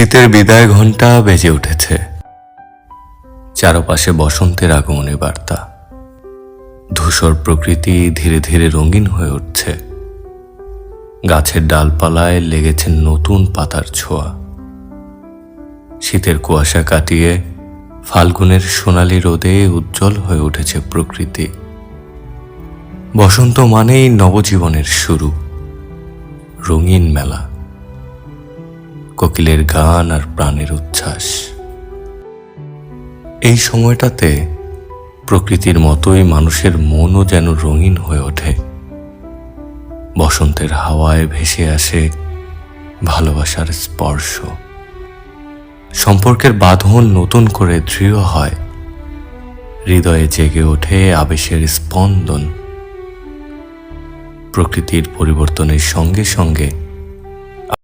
শীতের বিদায় ঘণ্টা বেজে উঠেছে। চারপাশে বসন্তের আগমনী বার্তা। ধূসর প্রকৃতি ধীরে ধীরে রঙিন হয়ে উঠছে। গাছের ডালপালায় লেগেছে নতুন পাতার ছোঁয়া। শীতের কুয়াশা কাটিয়ে ফাল্গুনের সোনালি রোদে উজ্জ্বল হয়ে উঠেছে প্রকৃতি। বসন্ত মানেই নবজীবনের শুরু। রঙিন মেলা। কোকিলের গান আর প্রাণের উচ্ছ্বাস। এই সময়টাতে প্রকৃতির মতোই মানুষের মনও যেন রঙিন হয়ে ওঠে। বসন্তের হাওয়ায় ভেসে আসে ভালোবাসার স্পর্শ। সম্পর্কের বাঁধন নতুন করে দৃঢ় হয়। হৃদয়ে জেগে ওঠে আবেশের স্পন্দন। প্রকৃতির পরিবর্তনের সঙ্গে সঙ্গে